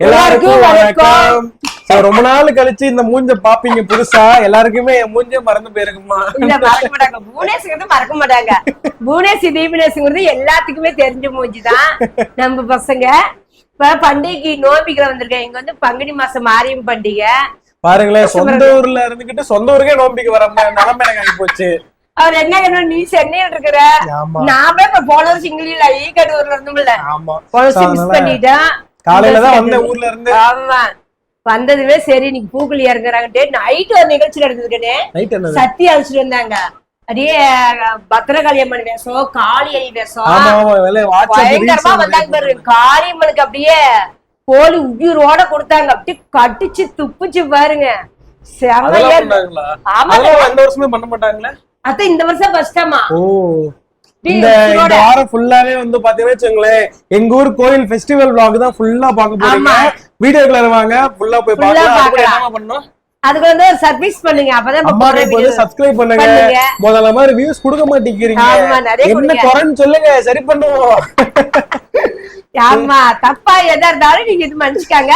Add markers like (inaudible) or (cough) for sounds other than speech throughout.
எல்லாருக்கும் வணக்கம். ரொம்ப நாள் கழிச்சு இந்த மூஞ்ச பாப்பீங்க புதுசா? எல்லாருக்குமே என் மூஞ்ச மறந்து போயிருக்குமா? இல்ல மறக்க மாட்டாங்க. புவனேஸ்வரத்தை மறக்க மாட்டாங்க. புவனேஷ் தீபனேஷ்ங்கிறது எல்லாத்துக்குமே தெரிஞ்ச மூஞ்சிதான். நம்ம பசங்க. இப்ப பண்டிகைக்கு நோம்பிக்கல வந்திருக்கேன். இங்க வந்து பங்குனி மாசம் மாரியம் பண்டிகை. பாருங்களேன் சொந்த ஊர்ல இருந்துகிட்டு சொந்த ஊருக்கே நோம்பிக்கு வர நிலைமை எனக்கு ஆகி போச்சு அவர் என்ன என்ன நீ சென்னையில் இருக்கிற? நாம இப்ப போன வருஷம் இங்கிலீஷ்ல ஈக்கடூர்ல இருந்தோம்ல. ஆமா. போன வருஷம் மிஸ் பண்ணிட்டேன். காலையில தான் வந்த ஊர்ல இருந்து ஆமா. வந்ததுமே சரி இன்னைக்கு பூக்குழி இறங்குறாங்கட்டு நைட் ஒரு நிகழ்ச்சி நடந்ததுக்கனே நைட் என்னது? சத்தி அழைச்சிட்டு வந்தாங்க. அப்படியே பத்திரகாளி அம்மன் வேஷம். காளி ஐ வேஷம் பயங்கரமா வந்தாங்க பாரு. வாட்ஸ்அப் காரியம்மனுக்கு அப்படியே கோழி உயிரோட கொடுத்தாங்க. அப்படியே கடிச்சு துப்புச்சு பாருங்க. ஆமா எந்த வருஷமே பண்ண மாட்டாங்களே? அத்த இந்த வருஷம் ஃபர்ஸ்டாமா ஓ. இந்த இந்த வாரம் ஃபுல்லாவே வந்து பாத்தீங்கன்னா வச்சுங்களேன் எங்க ஊர் கோயில் ஃபெஸ்டிவல் vlog தான் ஃபுல்லா பார்க்க போறீங்க. வீடியோக்குள்ள வாங்க ஃபுல்லா போய் பார்க்கலாம் அதுக்கு. என்ன அதுக்கு வந்து ஒரு சர்வீஸ் பண்ணுங்க அப்பதான் அம்மாவுக்கு வந்து. சப்ஸ்கிரைப் பண்ணுங்க. முதல்ல மாதிரி வியூஸ் கொடுக்க மாட்டேங்கிறீங்க என்ன. குறைன்னு சொல்லுங்க சரி பண்ணுவோம் ஆமா தப்பா எதா இருந்தாலும் நீங்க இது மன்னிச்சுக்காங்க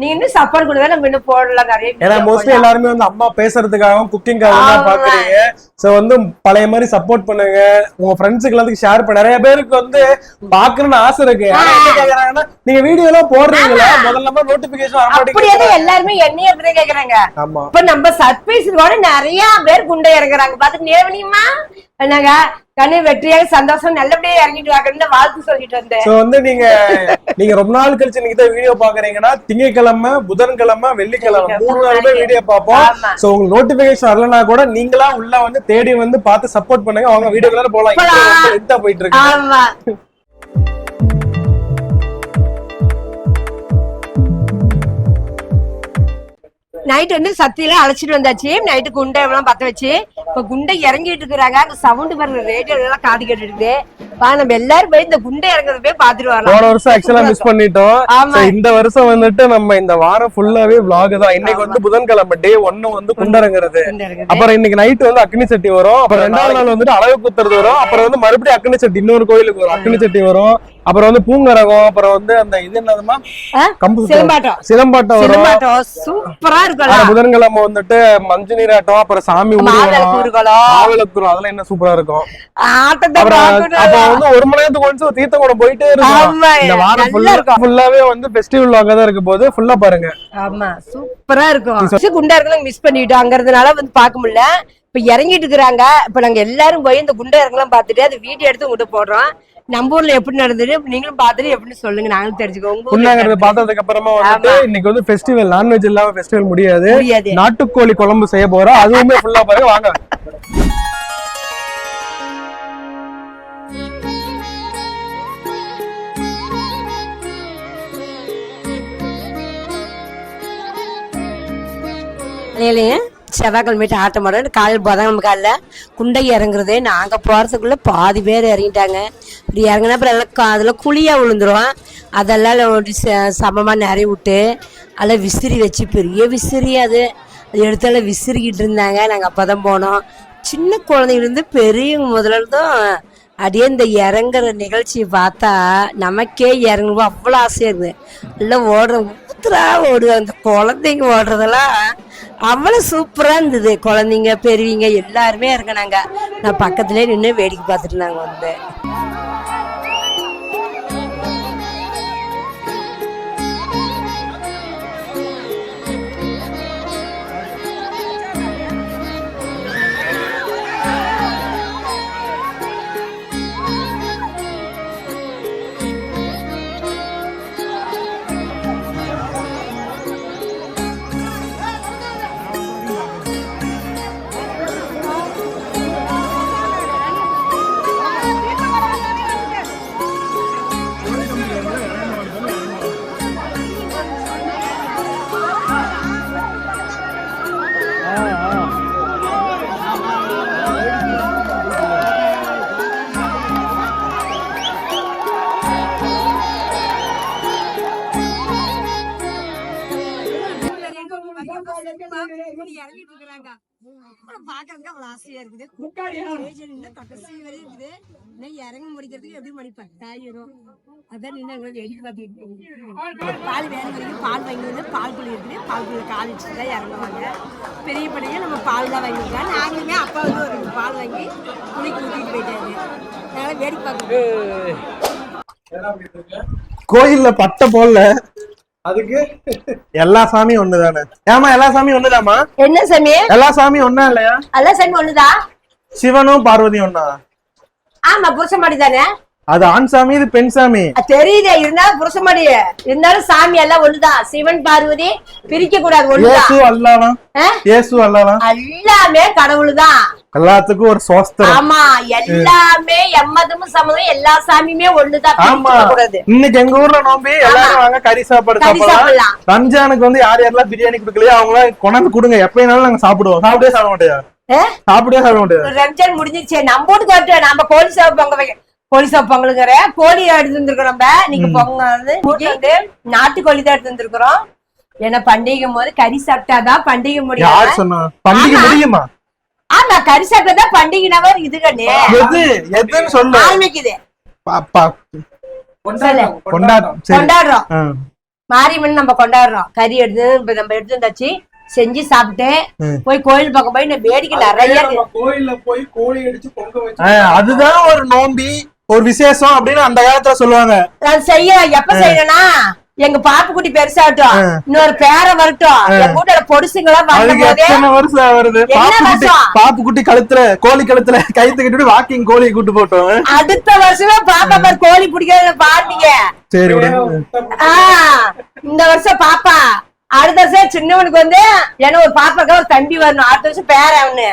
நீங்க இன்னும் சப்போர்ட் கொடுங்க நம்ம இன்னும் போடலாம் நிறைய ஏன்னா மோஸ்ட்லி. எல்லாருமே வந்து அம்மா பேசுறதுக்காகவும் குக்கிங்காகவும் தான். பாக்குறீங்க. சோ வந்து பழைய மாதிரி சப்போர்ட் பண்ணுங்க. உங்க ஃப்ரெண்ட்ஸுக்கு எல்லாத்துக்கும் ஷேர் பண்ண. நிறைய பேருக்கு வந்து பாக்கணும்னு ஆசை இருக்கு. என்ன கேக்குறாங்கன்னா நீங்க வீடியோ எல்லாம் போடுறீங்களா? முதல்ல மாதிரி நோட்டிபிகேஷன் வர மாட்டேங்குது. எல்லாருமே என்னைய அப்படிதான் கேக்குறாங்க. ஆமா. இப்ப நம்ம சர்ப்ரைஸ் கூட நிறைய பேர் குண்டை இறங்குறாங்க. பாத்து நேவனியுமா என்னங்க? கண்ணு வெற்றியாக சந்தோஷம் நல்லபடியா இறங்கிட்டு வாங்கன்னு வாழ்த்து சொல்லிட்டு வந்தேன். சோ வந்து நீங்க நீங்க ரொம்ப நாள் கழிச்சு நீங்க தான் வீடியோ பாக்குறீங்கன்னா திங்கட்கிழமை புதன்கிழமை வெள்ளிக்கிழமை மூணு நாளுமே வீடியோ பார்ப்போம். சோ உங்களுக்கு நோட்டிபிகேஷன் வரலனா கூட நீங்களா உள்ள வந்து தேடி வந்து பார்த்து சப்போர்ட் பண்ணுங்க. அவங்க வீடியோக்குள்ள போலாம். போயிட்டு இருக்கு. நைட் வந்து சத்தியில அழைச்சிட்டு வந்தாச்சு. நைட்டு குண்டை எல்லாம் பத்த வச்சு. இப்ப குண்டை இறங்கிட்டு இருக்கிறாங்க. அந்த சவுண்ட் பாருங்க ரேடியோ எல்லாம் காது கேட்டுட்டு வா நம்ம எல்லாரும் போய் இந்த குண்டை இறங்குறத போய் பாத்துட்டு வரலாம். போன வருஷம் ஆக்சுவலா மிஸ் பண்ணிட்டோம். ஆமா. So, இந்த வருஷம் வந்துட்டு நம்ம இந்த வாரம் ஃபுல்லாவே vlog தான். இன்னைக்கு வந்து புதன்கிழமை டே ஒன்னு வந்து குண்டரங்கிறது குண்டை இருக்குது. அப்புறம் இன்னைக்கு நைட் வந்து அக்னி சட்டி வரும். அப்புறம் ரெண்டாவது நாள் வந்துட்டு அழகு குத்துறது வரும். அப்புறம் வந்து மறுபடியும் அக்னி சட்டி இன்னொரு கோயிலுக்கு வரும். அக்னி சட்டி வரும். அப்புறம் வந்து பூங்கரகம் அப்புறம் வந்து அந்த இது என்னதுமா? கம்பு. சிலம்பாட்டம். சிலம்பாட்டம் வரும். சூப்பரா இருக்கும்ல ஆனா புதன்கிழமை வந்துட்டு மஞ்சள் நீராட்டம் அப்புறம் சாமி ஊர்வலம் அதெல்லாம் என்ன சூப்பரா இருக்கும். அப்புறம் வந்து ஒரு மணி நேரத்துக்கு ஒன்ஸ் தீர்த்த கூட போயிட்டே இருக்கும். இந்த வாரம் ஃபுல்லா. ஃபுல்லாவே வந்து ஃபெஸ்டிவல் வாங்க தான் இருக்க போது ஃபுல்லா பாருங்க. ஆமா சூப்பரா இருக்கும். மிஸ் குண்டா இருக்கலாம் மிஸ் பண்ணிட்டோம் அங்கறதுனால வந்து பார்க்க முடியல. இப்ப இறங்கிட்டு இருக்கிறாங்க. இப்ப நாங்க எல்லாரும் போய் இந்த குண்டா இருக்கலாம் பார்த்துட்டு அது வீடியோ எடுத்து உங்கள்கிட்ட போடுறோம். நம்ம ஊர்ல எப்படி நடந்தது நீங்களும் பார்த்துட்டு எப்படின்னு சொல்லுங்க. நாங்களும் தெரிஞ்சுக்கோ உங்க ஊர்ல புண்ணாங்கிறது பார்த்ததுக்கு அப்புறமா வந்துட்டு இன்னைக்கு வந்து ஃபெஸ்டிவல் நான்வெஜ் இல்லாம ஃபெஸ்டிவல் முடியாது. முடியாது. நாட்டுக்கோழி குழம்பு செய்ய போறோம். அதுவுமே ஃபுல்லா பாருங்க. வாங்க. இல்லைங்க செவ்வாய்க்கிழமைட்டு ஆட்டம் போட காலையில் புதன்கிழமை காலில் குண்டை இறங்குறது நாங்கள் போகிறதுக்குள்ளே பாதி பேர் இறங்கிட்டாங்க. இப்படி இறங்கினா அப்புறம் எல்லாம் கா- குழியாக குழியா அதெல்லாம் சமமாக ச- நிறைய விட்டு அதில் விசிறி வச்சு பெரிய விசிறி அது. அது எடுத்தால விசிறிக்கிட்டு இருந்தாங்க. நாங்க அப்பதான் போனோம். சின்ன குழந்தைங்கிலேருந்து பெரியவங்க முதல்ல இருந்தும் அப்படியே இந்த இறங்குற நிகழ்ச்சியை பார்த்தா நமக்கே இறங்குவோம். அவ்வளோ ஆசையாக இருக்குது எல்லாம் ஓடுற சூத்ரா ஓடுது அந்த குழந்தைங்க ஓடுறதெல்லாம் அவ்வளோ சூப்பராக இருந்தது. குழந்தைங்க பெரியவங்க எல்லாருமே இறங்குனாங்க நான் பக்கத்துலேயே நின்று வேடிக்கை பார்த்துட்டு நாங்கள் வந்து பாக்குறதுக்கு அவ்வளவு ஆசையா இருக்குது. இன்னும் கடைசி வரையும் இருக்குது. இன்னும் இறங்க முடிக்கிறதுக்கு எப்படி மணி பத்தாயிரம் அதான் நின்று எங்களை வேடிக்கை பார்த்துட்டு இருக்கோம். பால் வேணும் வரைக்கும் பால் வாங்கி வந்து பால் குழி இருக்குது. பால் குழி கால் வச்சு தான் இறங்குவாங்க. பெரிய பையன் நம்ம பால் தான் வாங்கிக்கலாம் நாங்களுமே அப்பா வந்து ஒரு பால் வாங்கி குளிக்கு ஊற்றிட்டு போயிட்டாரு. அதனால வேடிக்கை பார்க்க கோயில்ல பட்டை போடல. அதுக்கு எல்லா சாமியும் ஒண்ணுதானே? ஏமா எல்லா சாமியும் ஒண்ணுதாம்மா? என்ன சாமி? எல்லா சாமியும் ஒண்ணா இல்லையா? அல்ல சாமி ஒண்ணுதா? சிவனும் பார்வதியும் ஒண்ணா? ஆமா புருஷமாடி தானே? அது ஆண் சாமி இது பெண் சாமி. தெரியுதே இருந்தாலும் புருஷமாடி. இருந்தாலும் சாமி எல்லாம் ஒண்ணுதான் சிவன் பார்வதி பிரிக்க கூடாது ஒண்ணுதான் இயேசு அல்லாலாம் ஆ? இயேசு எல்லாமே கடவுள் தான் எல்லாத்துக்கும் ஒரு சோஸ்திரம் ஆமா எல்லாமே எம்மதமும் சம்மதம் எல்லா சாமியுமே ஒண்ணுதான் ஆமா. இன்னைக்கு எங்க ஊர்ல நோம்பி எல்லாரும் வாங்க கறி சாப்பாடு கறி சாப்பிடலாம். ரம்ஜானுக்கு வந்து யார் யாரெல்லாம் பிரியாணி கொடுக்கலையோ அவங்களாம் கொண்டாந்து கொடுங்க. எப்பயானாலும் நாங்க சாப்பிடுவோம். சாப்பிடவே சாப்பிட மாட்டேயா? ஆ? சாப்பிடவே சாப்பிட மாட்டேயா? ரம்ஜான் முடிஞ்சிருச்சு நம்ம வீட்டுக்கு வரட்டும். நம்ம கோழி சாப்பிட்டு பொங்க வைக்க கோழி சாப்பிட்டு பொங்கலுங்கிற கோழி எடுத்து வந்திருக்கோம் நம்ம நீங்க பொங்க வந்து இன்னைக்கு நாட்டுக்கோழி தான் எடுத்து வந்திருக்கிறோம். ஏன்னா பண்டிகை போது கறி சாப்பிட்டாதான் பண்டிகை முடியும். பண்டிகை. முடியுமா? ஆமா கறி சாப்பிட்டாதான் பண்டிகைனாவே இது கண்ணு. எது? எதுன்னு சொல்லு. ஆரம்பிக்குது பாப்பா கொண்டாடுறோம். ஆ. மாரியம்மன் நம்ம கொண்டாடுறோம். கறி எடுத்து இப்ப நம்ம எடுத்து வந்தாச்சு. செஞ்சு சாப்பிட்டு ம். போய் கோயில் பக்கம் போய் வேடிக்கை நிறைய. கோயில்ல போய் கோழி அடிச்சு பொங்க அதுதான் ஒரு நோம்பி ஒரு விசேஷம் அப்படின்னு அந்த காலத்துல சொல்லுவாங்க. அது செய்ய எப்ப செய்யணும்னா? எங்க பாப்பு குட்டி பெருசாகட்டும். இன்னொரு பேரை வரட்டும். எங்க வீட்டுல பொடுசுங்களா வருஷம் வருது என்ன பாப்பு குட்டி வருஷம்? பாப்பு குட்டி கழுத்துல கோழி கழுத்துல கைத்து கட்டிட்டு வாக்கிங் கோழி கூட்டு போட்டோம். அடுத்த வருஷமே பாப்பா பார் கோழி பிடிக்கிறத பாத்தீங்க சரி இந்த வருஷம் பாப்பா. அடுத்த வருஷம் சின்னவனுக்கு வந்து ஏன்னா ஒரு பாப்பாக்கு ஒரு தம்பி வரணும். அடுத்த வருஷம் பேர அவனு.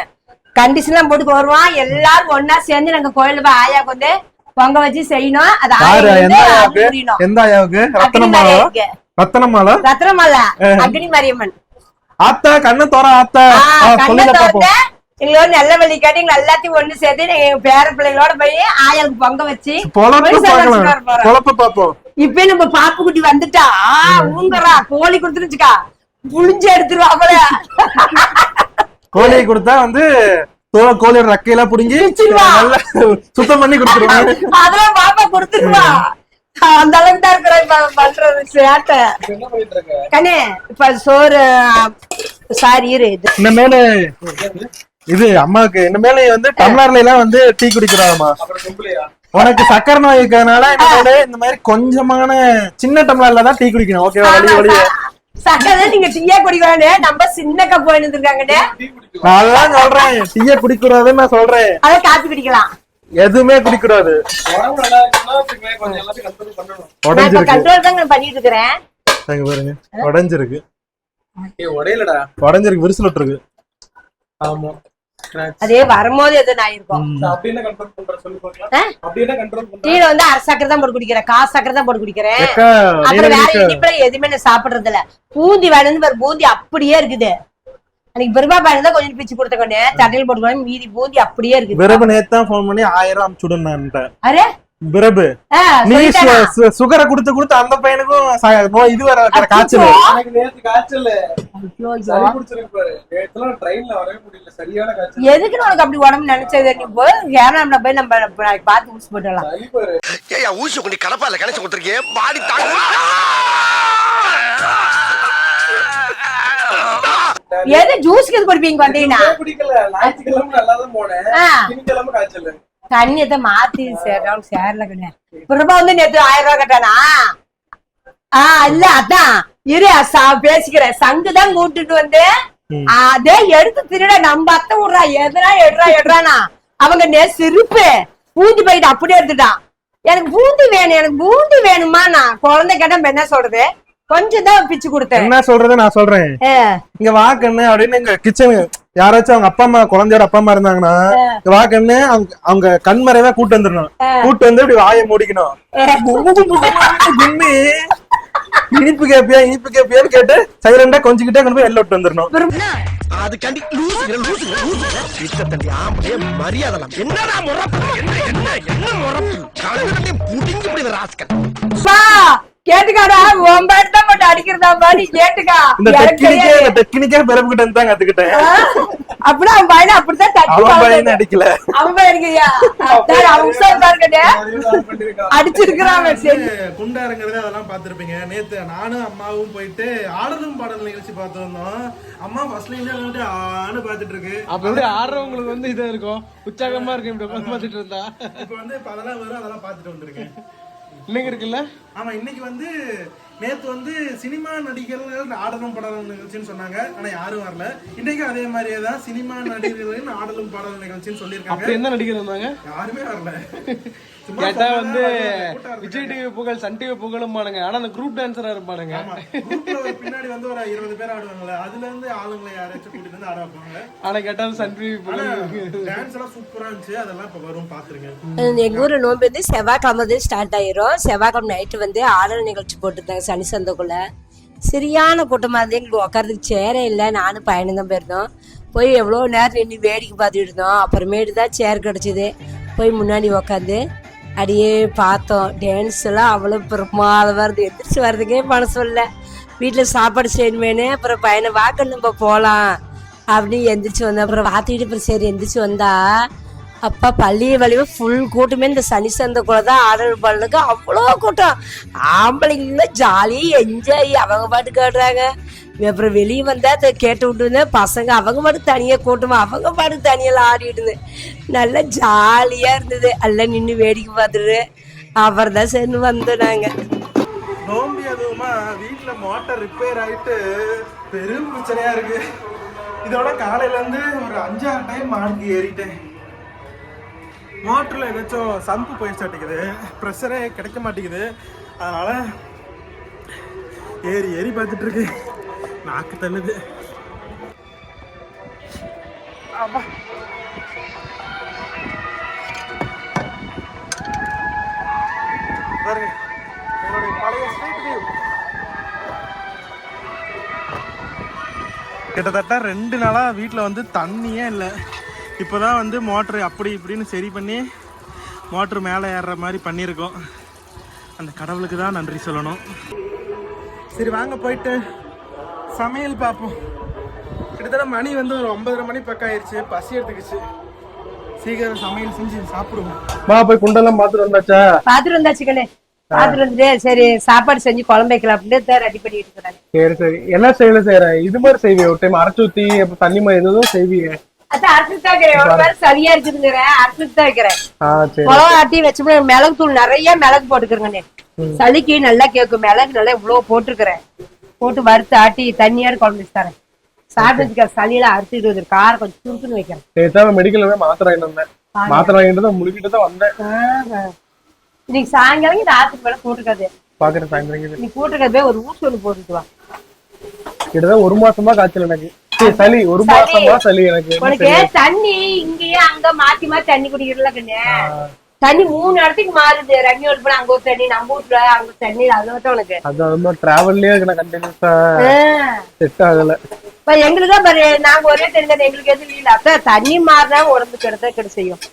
கண்டிஷன் எல்லாம் போட்டு வருவான். எல்லாரும் ஒன்னா சேர்ந்து நாங்க கோயில்ல போய் ஆயாக்கு வந்து பொங்க வச்சு செய்யணும். அது எந்த ஆயாவுக்கு? ரத்தனமாலா. ரத்தனமாலா ரத்னமாலா அக்னி மாரியம்மன். ஆத்தா கண்ணு தோற ஆத்தா. எங்களோட நல்ல வழி காட்டி எங்களை எல்லாத்தையும் ஒண்ணு சேர்த்து எங்க பேர பிள்ளைங்களோட போய் ஆயாளுக்கு பொங்க வச்சு பொழப்பு பாப்போம் இப்ப நம்ம பாப்பு குட்டி வந்துட்டா ஊங்கறா கோழி கொடுத்துருச்சுக்கா. புளிஞ்சு எடுத்துருவா அவள கோழியை கொடுத்தா வந்து தோலை கோழியோட ரெக்கையெல்லாம் புடுங்கி. நல்லா சுத்தம் பண்ணி கொடுத்துருவாங்க. (laughs) அதெல்லாம் பாப்பா கொடுத்துருவா அந்த அளவுக்கு தான் இருக்கிற பண்றது சேட்டை என்ன பண்ணிட்டு இருக்க? கண்ணே இப்ப சோறு சாரி இரு இது. இந்த மேல இது அம்மாவுக்கு இந்த மேல வந்து டம்ளர்ல எல்லாம் வந்து டீ குடிக்கிறாமா உனக்கு சக்கரை நோய் இருக்கிறதுனால இந்த மாதிரி கொஞ்சமான சின்ன டம்ளர்ல தான் டீ குடிக்கணும். ஓகேவா? வழி வழி சக்கரை நீங்க டீயா குடிக்கலான்னு நம்ம சின்ன கப் நான் அதான் சொல்றேன். டீய குடிக்கூடாதுன்னு நான் சொல்றேன். அதை காப்பி குடிக்கலாம். எதுவுமே குடிக்கூடாது. நல்லா உடஞ்சிருக்கு. கண்ட்ரோல் தாங்க பண்ணிட்டு இருக்கிறேன். பாருங்க. உடஞ்சிருக்கு. ஏய் உடையலடா. உடஞ்சிருக்கு. விரிசல் விட்டுருக்கு. ஆமா. அதே வரும்போது எதுவும் நான் இருக்கும் அப்படி என்ன கண்ட்ரோல் பண்ற சொல்லி பார்க்கலாம் ஆ? அப்படி என்ன கண்ட்ரோல் பண்ற டீல வந்து அரை சக்கரை தான் போட்டு குடிக்கிறேன். காசு சக்கரை தான் போட்டு குடிக்கிறேன். அப்புறம் வேற இனிப்புல எதுவுமே நான் சாப்பிடுறது இல்ல பூந்தி வேணும்னு பாரு பூந்தி அப்படியே இருக்குது. அன்னைக்கு பெருமா தான் கொஞ்சம் பிச்சு கொடுத்த கொண்டு தட்டையில் போட்டு மீதி பூந்தி அப்படியே இருக்குது. பிரபு நேத்து தான் போன் பண்ணி ஆயிரம் அனுப்பிச்சுடுன்னு அரே. பிரபு ஆ, நீ சுகரை கொடுத்து கொடுத்து அந்த பையனுக்கும் நோய் இது வர காய்ச்சல். எனக்கு நேத்து காய்ச்சல். ஐயோ, ஐயோ. சளி பிடிச்சிருக்கு பாரு. நேத்துலாம் ட்ரெயின்ல வரவே முடியல. சரியான காய்ச்சல். எதுக்கு உனக்கு அப்படி உடம்பு நினைச்சது? நீ போய் கேரளா போய் நம்ம பார்த்து முடிச்சு போட்டுடலாம். ஏயா ஊசி கொண்டு கடப்பால கணேசன் கொடுத்துருக்கேன் பாடி தாங்க (laughs) எது ஜூஸ்க்கு எது குடிப்பீங்க வந்தீங்கன்னா? குடிக்கல ஞாயிற்றுக்கிழமை நல்லா தான் போனேன். ஆ. திங்கக்கிழமை காய்ச்சல். தண்ணியத்தை மாத்தி சேர்றோம் சேர்ல கிடையாது பிரபா வந்து நேத்து ஆயிரம் ரூபாய் கட்டானா ஆ இல்ல அதான். இரு ச- பேசிக்கிறேன். சங்கு தான் கூட்டிட்டு வந்து அதே எடுத்து திருட நம்ம அத்தை விடுறா. எதுனா எடுறா எடுறானா? அவங்க நே சிரிப்பு. பூந்தி போயிட்டு அப்படியே எடுத்துட்டான். எனக்கு பூந்தி வேணும் எனக்கு பூந்தி வேணுமா நான் குழந்தை கேட்டா என்ன சொல்றது? கொஞ்சம் தான் பிச்சு கொடுத்தேன். என்ன சொல்றது நான் சொல்றேன். இங்க வா கண்ணு அப்படின்னு எங்க கிச்சனு யாராச்சும் அவங்க அப்பா அம்மா குழந்தையோட அப்பா அம்மா இருந்தாங்கன்னா இங்க வா கண்ணு அவங்க அவங்க கண்மறைவா கூட்டு வந்துடணும். கூட்டு வந்து இப்படி வாயை மூடிக்கணும். கும்மி இனிப்பு கேப்பியா இனிப்பு கேப்பியான்னு கேட்டு சைலண்டா கொஞ்சிக்கிட்டே கொண்டு போய் எல்ல விட்டு வந்துடணும் அதுக்காண்டி தண்டி ஆம்பளே மரியாதை என்னடா முறப்பு என்ன என்ன என்ன முறப்பு புடிங்கி கேட்டுக்காடா உன் தான் போட்டு அடிக்கிறதாப்பா நீ கேட்டுக்கா. இந்த டெக்னிக்கே. இந்த தான் கத்துக்கிட்டேன். ஆ, அப்படின்னா அவன் பையனை அப்படித்தான் தட்டி அவன் பையன் பார்க்கணும். அடிக்கல. அவன் பையன் அடிக்கிறியா? அதான் அவன் உஷார் பாருங்கடே பண்ணிருக்கான். அடிச்சிருக்கிறான் சரி குண்டாருங்கிறது அதெல்லாம் பார்த்திருப்பீங்க. நேத்து நானும் அம்மாவும் போயிட்டு ஆடலும் பாடல் நிகழ்ச்சி பார்த்து வந்தோம் அம்மா இருந்து வந்துட்டு ஆன்னு பார்த்துட்டு இருக்கு. அப்ப எப்படி ஆடுறவங்களுக்கு வந்து இதா இருக்கும்? உற்சாகமா இருக்கும் இப்படி பார்த்துட்டு இருந்தா? இப்போ வந்து இப்ப அதெல்லாம் வரும் அதெல்லாம் பார்த்துட்டு வந்திருக்கேன். இன்னைக்கு இருக்குல்ல? ஆமா இன்னைக்கு வந்து நேத்து வந்து சினிமா நடிகர்கள் ஆடலும் பாடலும் நிகழ்ச்சின்னு சொன்னாங்க. ஆனா யாரும் வரல. இன்னைக்கு அதே மாதிரியே தான் சினிமா நடிகர்களின் ஆடலும் பாடலும் நிகழ்ச்சின்னு சொல்லியிருக்காங்க. என்ன நடிகர் இருந்தாங்க? யாருமே வரல. கேட்டா வந்து. Vijay TV Pugazh Sun TV புகழும்பானுங்க ஆனா அந்த குரூப் டான்சரா இருப்பானுங்க. பின்னாடி வந்து ஒரு இருபது பேர் ஆடுவாங்கல்ல. அதுல இருந்து ஆளுங்களை யாராச்சும் கூட்டிட்டு வந்து ஆட வைப்பாங்க ஆனா கேட்டா சன் டிவி புகழ். டான்ஸ் எல்லாம் சூப்பரா இருந்துச்சு. அதெல்லாம் இப்ப வரும் பாத்துருங்க. எங்க ஊர்ல நோம்பு வந்து செவ்வாய்க்கிழமை வந்து ஸ்டார்ட் ஆயிரும். செவ்வாய்க்கிழமை நைட்டு வந்து ஆடல் நிகழ்ச்சி போட்டுருந்தாங்க. சனி சந்தைக்குள்ள. சரியான கூட்டமாக இருந்து எங்களுக்கு உட்காரதுக்கு சேரே இல்லை. நானும் பயணம் தான் போயிருந்தோம். போய் எவ்வளோ நேரம் நின்று வேடிக்கை பார்த்துட்டு இருந்தோம். அப்புறமேட்டு தான் சேர் கிடச்சிது. போய் முன்னாடி உக்காந்து அப்படியே பார்த்தோம். டான்ஸ் எல்லாம் அவ்வளோ பிரமாதமாக இருந்து எந்திரிச்சு வர்றதுக்கே மனசு இல்லை வீட்டில் சாப்பாடு செய்யணுமேனு அப்புறம் பையனை வாக்கணும் நம்ம போகலாம் அப்படின்னு எந்திரிச்சு வந்தேன் அப்புறம் பார்த்துக்கிட்டு அப்புறம் சரி எந்திரிச்சு வந்தா அப்பா பள்ளிய வழிவு ஃபுல் கூட்டமே இந்த சனி சந்தைக்குள்ள தான் ஆர்டர் பண்ணுக்கு அவ்வளோ கூட்டம். ஆம்பளைங்க ஜாலியாக என்ஜாய் அவங்க பாட்டு கேடுறாங்க அப்புறம் வெளியே வந்தா அதை கேட்டு விட்டுருந்தேன். பசங்க அவங்க பாட்டு தனியாக கூட்டமா அவங்க பாட்டு தனியாக ஆடிட்டு நல்லா ஜாலியாக இருந்தது. எல்லாம் நின்று வேடிக்கை பார்த்துட்டு அவர் தான் சேர்ந்து வந்தோம் நாங்கள் நோம்பி அதுவுமா வீட்டில் மோட்டர் ரிப்பேர் ஆகிட்டு பெரும் பிரச்சனையாக இருக்குது இதோட காலையிலேருந்து ஒரு அஞ்சாறு டைம் மாடுக்கு ஏறிட்டேன். மோட்டரில் ஏதாச்சும் சம்பு போய் சாட்டிக்குது ப்ரெஷரே கிடைக்க மாட்டேங்குது. அதனால் ஏறி ஏறி பார்த்துட்ருக்கு நாக்கு தள்ளுது. ஆமாம் பாருங்க. என்னுடைய பழைய ஸ்ட்ரீட் வியூ கிட்டத்தட்ட ரெண்டு நாளாக வீட்டில் வந்து தண்ணியே இல்லை. இப்போதான் வந்து மோட்ரு அப்படி இப்படின்னு சரி பண்ணி மோட்ரு மேலே ஏறுற மாதிரி பண்ணியிருக்கோம். அந்த கடவுளுக்கு தான் நன்றி சொல்லணும். சரி வாங்க போயிட்டு சமையல் பார்ப்போம். கிட்டத்தட்ட மணி வந்து ஒரு ஒன்பதரை மணி பக்கம் ஆயிடுச்சு பசி எடுத்துக்கிச்சு. சீக்கிரம் சமையல் செஞ்சு சாப்பிடுவோம். வா போய் குண்டெல்லாம் பார்த்துட்டு வந்தாச்சா? பார்த்துட்டு வந்தாச்சு கண்ணே. பார்த்துட்டு வந்துட்டு சரி சாப்பாடு செஞ்சு குழம்பு வைக்கலாம் அப்படின்னு ரெடி பண்ணிட்டு இருக்கிறாங்க சரி சரி. என்ன செய்யல செய்யற? இது மாதிரி செய்விய? ஒரு டைம் அரைச்சு ஊத்தி அப்புறம் தண்ணி மாதிரி ஏதோ செய்வீங்க சரியா இருக்குதுங்கிறேன் அரைச்சிட்டு தான் சரி. மிளகா ஆட்டி வச்சோம்னா மிளகு தூள் நிறைய மிளகு போட்டுக்கிறேங்கண்ணே. சளிக்கு நல்லா கேட்கும் மிளகு நல்லா இவ்வளவு போட்டுக்கிறேன் போட்டு வறுத்து ஆட்டி தண்ணியாடு குழம்பு வச்சு தரேன். சாப்பிட்டதுக்கு சளியெல்லாம் அறுத்துட்டு வந்து காரம் கொஞ்சம் சுருக்குன்னு வைக்கிறேன். மெடிக்கல்ல மாத்திரை வந்தேன். மாத்திரை வாங்கிட்டு முழுக்கிட்டு தான் வந்தேன். இன்னைக்கு சாயங்காலம் இந்த ஆத்துக்கு மேல போட்டுக்காது பாக்குறேன் சாயந்தரம் நீ போட்டுக்கிறது போய் ஒரு ஊசி ஒண்ணு போட்டுட்டு வா. கிட்டத்தட்ட ஒரு மாசமா காய்ச்சல் எனக்கு. சளி ஒரு மாசமா சளி எனக்கு. உனக்கு தண்ணி இங்கேயே அங்க மாத்தி மாத்தி தண்ணி குடிக்கிறல கண்ணே. தண்ணி மூணு இடத்துக்கு மாறுது. ரங்கி வீட்டு போனா அங்க ஒரு தண்ணி நம்ம வீட்டுல அங்க தண்ணி. அது மட்டும் உனக்கு. அது ரொம்ப டிராவல்லயே நான் கண்டினியூஸா. செட் ஆகல. இப்ப எங்களுக்கு பாரு நாங்க ஒரே தெரிஞ்சது எங்களுக்கு எதுவும் இல்ல. அப்ப தண்ணி மாறினா உடம்பு கிடத்த கிட செய்யும்.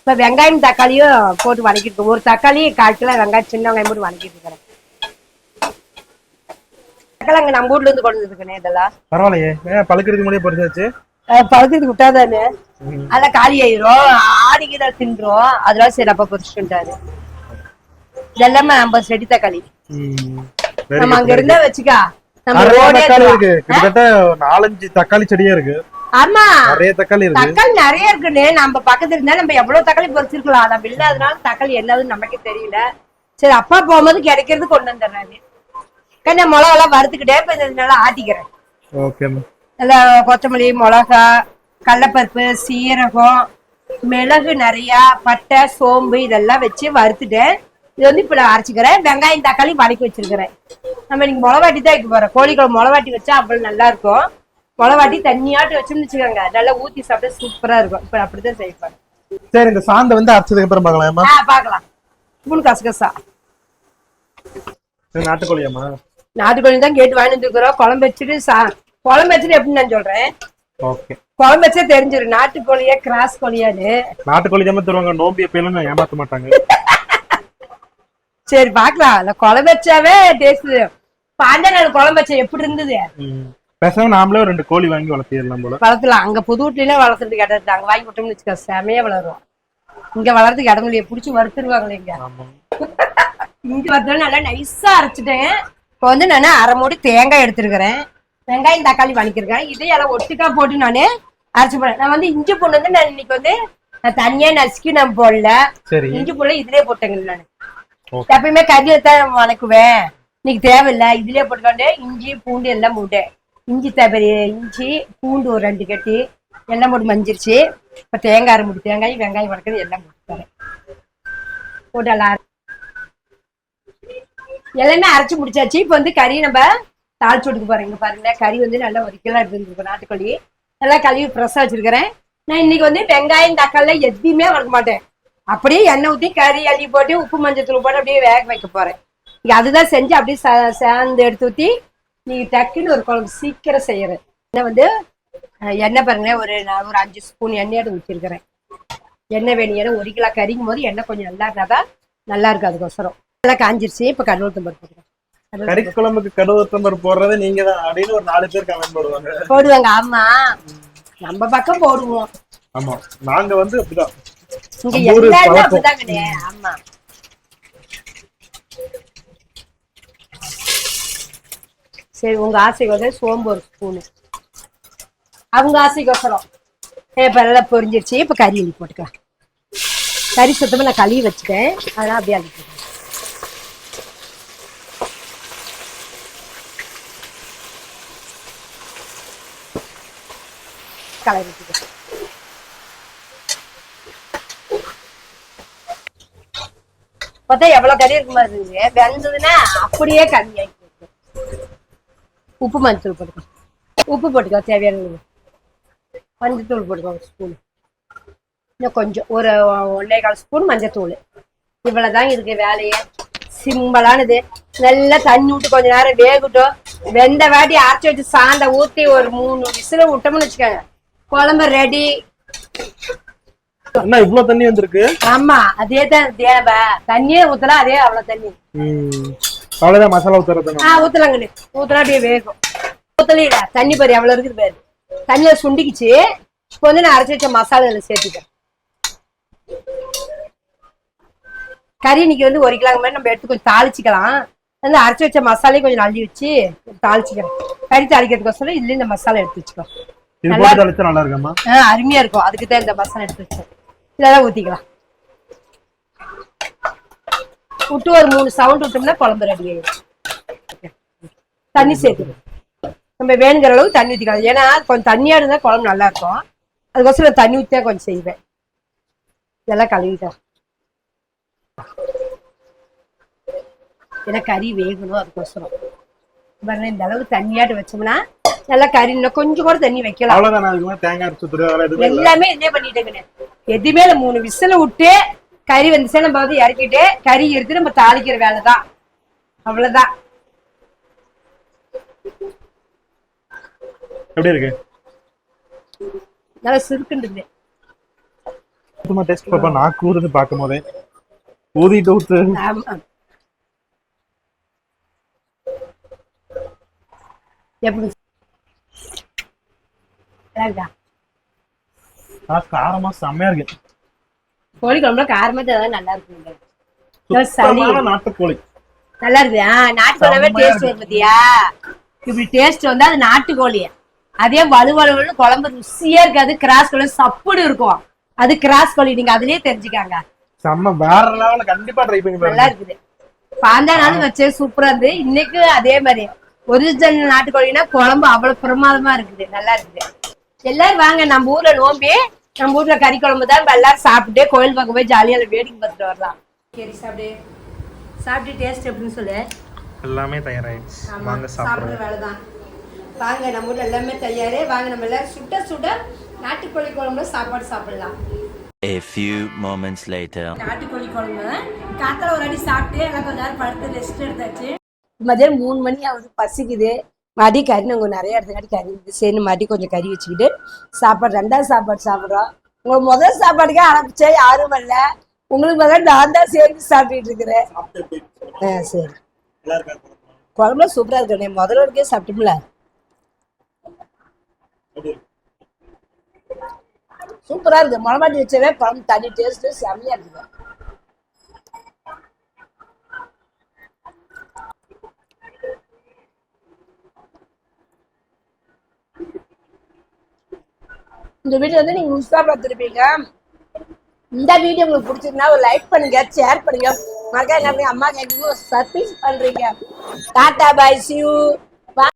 இப்ப வெங்காயம் தக்காளியும் போட்டு இருக்கோம். ஒரு தக்காளி கால் கிலோ வெங்காயம் சின்ன வெங்காயம் போட்டு வதக்கிட்டு இருக்கிறேன். தக்காளி அங்க நம்ம ஊர்ல இருந்து கொண்டு வந்துருக்கேன் இதெல்லாம். பரவாயில்லையே. பழுக்கிறதுக்கு முன்னாடியே பறிச்சாச்சு பழுத்துக்கு விட்டாதானே? அதெல்லாம் காலி ஆயிரும். ஆடிக்கு தான் தின்றோம். அதெல்லாம் சரி அப்ப பொரிச்சுட்டாரு இதெல்லாமே ஐம்பது செடி தக்காளி. நம்ம அங்க இருந்தா வச்சுக்கா. கிட்டத்தட்ட நாலஞ்சு தக்காளி செடியே இருக்கு. ஆமா. நிறைய தக்காளி இருக்கு. தக்காளி நிறைய இருக்குன்னு நம்ம பக்கத்துல இருந்தா நம்ம எவ்வளவு தக்காளி பறிச்சிருக்கலாம். நம்ம இல்லாதனால தக்காளி என்னதுன்னு நமக்கே தெரியல. சரி அப்பா போகும்போது கிடைக்கிறது கொண்டு வந்துடுறாரு கண்ணா மிளகா எல்லாம் வறுத்துக்கிட்டே இப்ப நல்லா ஆட்டிக்கிறேன். ஓகே நல்லா கொத்தமல்லி மிளகா கடலப்பருப்பு சீரகம் மிளகு நிறைய பட்டை சோம்பு இதெல்லாம் வச்சு வறுத்துட்டேன் இது வந்து இப்ப நான் அரைச்சிக்கிறேன். வெங்காயம் தக்காளி வதக்கி வச்சிருக்கிறேன். நம்ம இன்னைக்கு மிளவாட்டி தான் வைக்க போறோம். கோழிக்குழம்பு மிளவாட்டி வச்சா அவ்வளவு நல்லா இருக்கும். மிளவாட்டி தண்ணியாட்டு வச்சோம்னு வச்சுக்கோங்க. நல்லா ஊத்தி சாப்பிட்டா சூப்பரா இருக்கும். இப்ப அப்படிதான் போறேன். சரி இந்த சாந்தை வந்து அரைச்சதுக்கு அப்புறம் பார்க்கலாமா ஆ பாக்கலாம் மூணு கசகசா. இது நாட்டுக்கோழியாமா நாட்டுக்கோழி தான் கேட்டு வாங்கிட்டு வந்துருக்குறோம். குழம்பு வச்சுட்டு சா குழம்பு வச்சுட்டு எப்படின்னு நான் சொல்றேன். ஓகே. குழம்பு வச்சே தெரிஞ்சிடும் நாட்டுக்கோழியா கிராஸ் கோழியான்னு நாட்டுக்கோழி தான் தருவாங்க நோம்பி எப்பயும் ஏமாத்த மாட்டாங்க? சரி பாக்கலாம் அந்த குழம்பு வச்சாவே டேஸ்ட் பாஞ்ச நாள் குழம்பு வச்சா எப்படி இருந்தது? பேசாம நாமளே ரெண்டு கோழி வாங்கி வளர்த்திடலாம் போல. வளர்த்தலாம். அங்க புது வீட்லயே வளர்த்துறதுக்கு இடம் இருக்கு அங்க வாங்கி விட்டோம்னு வச்சுக்கோ செமையா வளரும். இங்க வளர்றதுக்கு இடம் இல்லையே புடிச்சு வறுத்துருவாங்களே இங்க. இங்க வறுத்தாலும் நல்லா நைஸா அரைச்சிட்டேன். இப்போ வந்து நான் அரை மூடி தேங்காய் எடுத்துருக்கிறேன். வெங்காயம் தக்காளி வணக்கிருக்கேன் இதையெல்லாம் ஒட்டுக்கா போட்டு நான் அரைச்சு போடுறேன். நான் வந்து இஞ்சி பூண்டு வந்து நான் இன்னைக்கு வந்து நான் தனியா நசுக்கி நான் போடல. இஞ்சி பூண்டு இதுலயே போட்டேங்க நான். எப்பயுமே கறியை தான் வணக்குவேன். இன்னைக்கு தேவையில்லை. இதுலயே போட்டுக்காண்டு இஞ்சி பூண்டு எல்லாம் போட்டேன் இஞ்சி தபரி இஞ்சி பூண்டு ஒரு ரெண்டு கட்டி எல்லாம் போட்டு மஞ்சிருச்சு. இப்போ தேங்காய் அரை மூடி தேங்காய் வெங்காயம் வணக்கிறது எல்லாம் போட்டு போட்டு எல்லாம் எல்லாமே அரைச்சு முடிச்சாச்சு. இப்போ வந்து கறி நம்ம தாளிச்சு கொடுக்க போறோம். இங்க பாருங்க கறி வந்து நல்லா ஒரு கிலோ எடுத்துருக்கோம் நாட்டுக்கோழி நல்லா கழுவி ஃப்ரெஷ்ஷாக வச்சிருக்கிறேன். நான் இன்னைக்கு வந்து வெங்காயம் தக்காளி எதுவுமே வளர்க்க மாட்டேன். அப்படியே எண்ணெய் ஊற்றி கறி அள்ளி போட்டு உப்பு மஞ்சள் தூள் போட்டு அப்படியே வேக வைக்க போறேன். இங்கே அதுதான் செஞ்சு அப்படியே சே- சேர்ந்து எடுத்து ஊற்றி நீ டக்குன்னு ஒரு குழம்பு சீக்கிரம் செய்யறேன். ஏன்னா வந்து எண்ணெய் பாருங்களேன் ஒரு நான் ஒரு அஞ்சு ஸ்பூன் எண்ணெயோட ஊற்றிருக்கிறேன் எண்ணெய் வேணும் ஏன்னா ஒரு கிலோ கறிக்கும் போது எண்ணெய் கொஞ்சம் நல்லா இருந்தால் தான் நல்லா இருக்கும் அதுக்கோசரம். காஞ்சிருச்சு. இப்போ கடவுள் பருப்பு போட்டுக்கிறேன் கறி குழம்புக்கு கடுவத்தம்பர் போடுறது நீங்க தான் அப்படின்னு ஒரு நாலு பேர் கமெண்ட் போடுவாங்க. போடுவாங்க. ஆமா. நம்ம பக்கம் போடுவோம். ஆமா. நாங்க வந்து அப்படிதான். இங்க எல்லாருமே. அப்படிதான் கிடையாது. ஆமா. சரி உங்க ஆசைக்கு சோம்பு ஒரு ஸ்பூனு அவங்க ஆசைக்கோசரம் இப்ப நல்லா பொரிஞ்சிருச்சு. இப்ப கறி அள்ளி போட்டுக்கலாம். கறி சுத்தமா நான் கழுவி வச்சுட்டேன். அதெல்லாம் அப்படியே அள்ளி கலரி பார்த்தா எவ்வளவு கறி இருக்க மாதிரி இருந்துச்சு வெந்ததுன்னா அப்படியே கம்மி உப்பு மஞ்சள் போட்டுக்கோ. உப்பு போட்டுக்கோ தேவையானது மஞ்சத்தூள் போட்டுக்கோ ஸ்பூன் இன்னும் கொஞ்சம் ஒரு ஒன்னே கால் ஸ்பூன் மஞ்சத்தூள். இவ்வளவுதான் இருக்கு வேலையே. சிம்பிளானது நல்லா தண்ணி விட்டு கொஞ்ச நேரம் வேகட்டும். வெந்த வாட்டி அரைச்சி வச்சு சாந்த ஊத்தி ஒரு மூணு விசில விட்டோம்னு வச்சுக்கோங்க. குழம்பு ரெடி அண்ணா இவ்வளவு தண்ணி வந்திருக்கு. ஆமா அதே தான் தேவை தண்ணியே ஊத்தலாம் அதே அவ்வளவு தண்ணி. அவ்வளவுதான் மசாலா ஊத்துறது ஆ ஊத்தலாங்கண்ணு ஊத்தலாம் அப்படியே வேகும். ஊத்தலையில தண்ணி பாரு எவ்வளவு இருக்குது பாரு. தண்ணியில சுண்டிக்குச்சு. இப்போ வந்து நான் அரைச்சி வச்ச மசாலால சேர்த்துக்கிறேன். கறி இன்னைக்கு வந்து ஒரு கிலோ மாதிரி நம்ம எடுத்து கொஞ்சம் தாளிச்சுக்கலாம். வந்து அரைச்சி வச்ச மசாலையும் கொஞ்சம் அள்ளி வச்சு தாளிச்சுக்கிறேன் கறி தாளிக்கிறதுக்கோசரம் இதுல இந்த மசாலா எடுத்து வச்சுக்கோ இது போட்டு அழைச்சா நல்லா இருக்காமா ஆ அருமையா இருக்கும். அதுக்கு தான் இந்த மசாலா எடுத்து வச்சேன். இதெல்லாம் ஊத்திக்கலாம். விட்டு ஒரு மூணு சவுண்ட் விட்டோம்னா குழம்பு ரெடி ஆயிடும். தண்ணி சேர்த்துக்கணும் நம்ம வேணுங்கிற அளவு தண்ணி ஊற்றிக்கலாம் ஏன்னா கொஞ்சம் தண்ணியா இருந்தா குழம்பு நல்லா இருக்கும். அதுக்கோசரம் தண்ணி ஊற்றி கொஞ்சம் செய்வேன். இதெல்லாம் கழுவிட்டேன் ஏன்னா கறி வேகணும் அதுக்கோசரம். பாருங்க இந்த அளவு தண்ணியாட்டு வச்சோம்னா நல்லா கறி இன்னும் கொஞ்சம் கூட தண்ணி வைக்கலாம். அவ்வளவுதான்? தேங்காய் அரைச்சு. எல்லாமே இதே பண்ணிட்டேங்கண்ணே எதுவுமே இல்ல மூணு விசில விட்டு கறி வந்துச்சு நம்ம வந்து இறக்கிட்டு கறி எடுத்து நம்ம தாளிக்கிற வேலை தான் அவ்வளவுதான். எப்படி இருக்கு? நல்லா சுருக்குன்றது சும்மா டெஸ்ட் பாப்பா நான் கூறுது பார்க்கும் போதே ஊதிட்டு ஊத்து. எப்படி? இருக்கா? காரமா செம்மையா இருக்கு. கோழி குழம்புல காரமா தான் நல்லா நல்லா சளி. நாட்டுக்கோழி. நல்லா இருக்கு செம்மையா டேஸ்ட் வரும் பாத்தியா இப்படி டேஸ்ட் வந்து அது நாட்டுக்கோழி அதே வலுவலுவலு குழம்பு ருசியா இருக்காது கிராஸ் கோழி சப்புடு இருக்கும். அது கிராஸ் கோழி நீங்க அதுலயே தெரிஞ்சுக்காங்க. செம்ம வேற லெவல்ல கண்டிப்பா ட்ரை பண்ணி நல்லா இருக்குது. பாந்தா நாளும் வச்சேன். சூப்பரா இருந்து இன்னைக்கு அதே மாதிரி. ஒரிஜினல் நாட்டுக்கோழினா குழம்பு அவ்வளவு பிரமாதமா இருக்குது. நல்லா இருக்குது. எல்லாரும் வாங்க நம்ம ஊர்ல நோம்பி நம்ம ஊர்ல கறி குழம்பு தான். எல்லாரும் சாப்பிட்டு கோயில் பக்கம் போய் ஜாலியா வேடிக்கை பார்த்துட்டு வரலாம். சரி சாப்பிடு. சாப்பிட்டு டேஸ்ட் எப்படின்னு சொல்லு. எல்லாமே தயாராயிடுச்சு. ஆமா, வாங்க சாப்பிடுற வேலைதான். வாங்க நம்ம ஊர்ல எல்லாமே தயாரே. வாங்க நம்ம எல்லாரும் சுட சுட நாட்டுக்கோழி குழம்புல சாப்பாடு சாப்பிடலாம். A few moments later. நாட்டுக்கோழி குழம்பு. காத்தால ஒரு அடி சாப்பிட்டு எல்லாம் கொஞ்ச நேரம் படுத்து ரெஸ்ட் எடுத்தாச்சு. மதியம் மூணு மணி ஆகுது பசிக்குது. மடி கறி நாங்கள் நிறைய இடத்துக்காட்டி கறி இருக்குது சரி மடி கொஞ்சம் கறி வச்சுக்கிட்டு சாப்பாடு ரெண்டாவது சாப்பாடு சாப்பிட்றோம். உங்களுக்கு முதல் சாப்பாடுக்கே ஆரம்பிச்சா யாரும் வரல. உங்களுக்கு பதிலா நான் தான் சேர்ந்து சாப்பிட்டுட்டு இருக்கிறேன். ஆ சரி. குழம்புல சூப்பரா இருக்கு. நீ முதல்ல இருக்கே? சாப்பிட்டுல சூப்பரா இருக்கு. மிளகாட்டி வச்சவே குழம்பு தண்ணி டேஸ்ட் செம்மையா இருக்குது இந்த வீடியோ வந்து நீங்க முழுசாக பார்த்துருப்பீங்க. இந்த வீடியோ உங்களுக்கு பிடிச்சிருந்தா ஒரு லைக் பண்ணுங்க ஷேர் பண்ணுங்க. மறக்காம என்ன பண்ணுங்க, அம்மா கேட்கும்போது சர்ப்ரைஸ் பண்றீங்க. டாடா பாய் சியூ